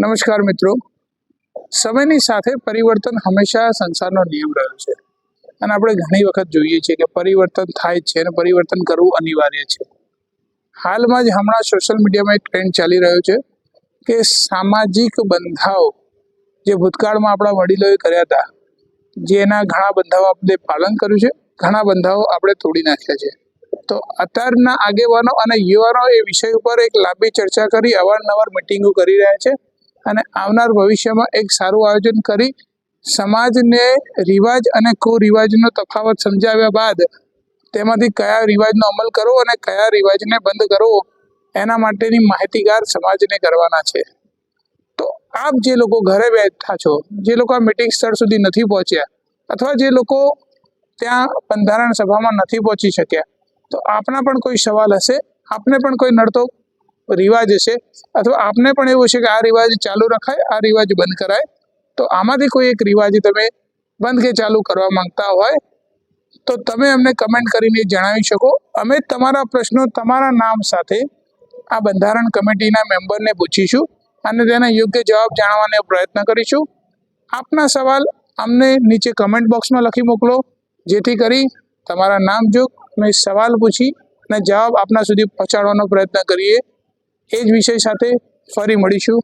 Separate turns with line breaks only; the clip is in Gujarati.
નમસ્કાર મિત્રો. સમયની સાથે પરિવર્તન હંમેશા સંસારનો નિયમ રહ્યો છે. અને આપણે ઘણી વખત જોઈએ છીએ કે પરિવર્તન થાય છે અને પરિવર્તન કરવું અનિવાર્ય છે. હાલમાં જ હમણાં સોશિયલ મીડિયામાં એક ટ્રેન્ડ ચાલી રહ્યો છે કે સામાજિક બંધાઓ જે ભૂતકાળમાં આપણા વડીલોએ કર્યા હતા જેના ઘણા બંધાઓ આપણે પાલન કર્યું છે, ઘણા બંધાઓ આપણે તોડી નાખ્યા છે. તો અત્યારના આગેવાનો અને યુવાનો એ વિષય ઉપર એક લાંબી ચર્ચા કરી, અવારનવાર મિટિંગો કરી રહ્યા છે. અને આવનાર ભવિષ્યમાં એક સારું આયોજન કરી સમાજને રિવાજ અને કુરિવાજનો તફાવત સમજાવ્યા બાદ તેમાંથી કયા રિવાજનો અમલ કરવો અને કયા રિવાજને બંધ કરવો એના માટેની માહિતીગાર સમાજને કરવાના છે. તો આપ જે લોકો ઘરે બેઠા છો, જે લોકો આ મિટિંગ સ્થળ સુધી નથી પહોંચ્યા અથવા જે લોકો ત્યાં બંધારણ સભામાં નથી પહોંચી શક્યા, તો આપના પણ કોઈ સવાલ હશે? આપને પણ કોઈ નડતો રિવાજ હશે. અથવા આપને પણ એવું છે કે આ રિવાજ ચાલુ રખાય, આ રિવાજ બંધ કરાય. તો આમાંથી કોઈ એક રિવાજ તમે બંધ કે ચાલુ કરવા માંગતા હોય, તો તમે અમને કમેન્ટ કરીને જણાવી શકો. અમે તમારા પ્રશ્નો તમારા નામ સાથે આ બંધારણ કમિટીના મેમ્બરને પૂછીશું અને તેના યોગ્ય જવાબ જાણવાનો પ્રયત્ન કરીશું. આપના સવાલ અમને નીચે કમેન્ટ બોક્સમાં લખી મોકલો. જેથી કરી તમારા નામ જોગ અમે સવાલ પૂછી અને જવાબ આપના સુધી પહોંચાડવાનો પ્રયત્ન કરીએ. એ જ વિષય સાથે ફરી મળીશું.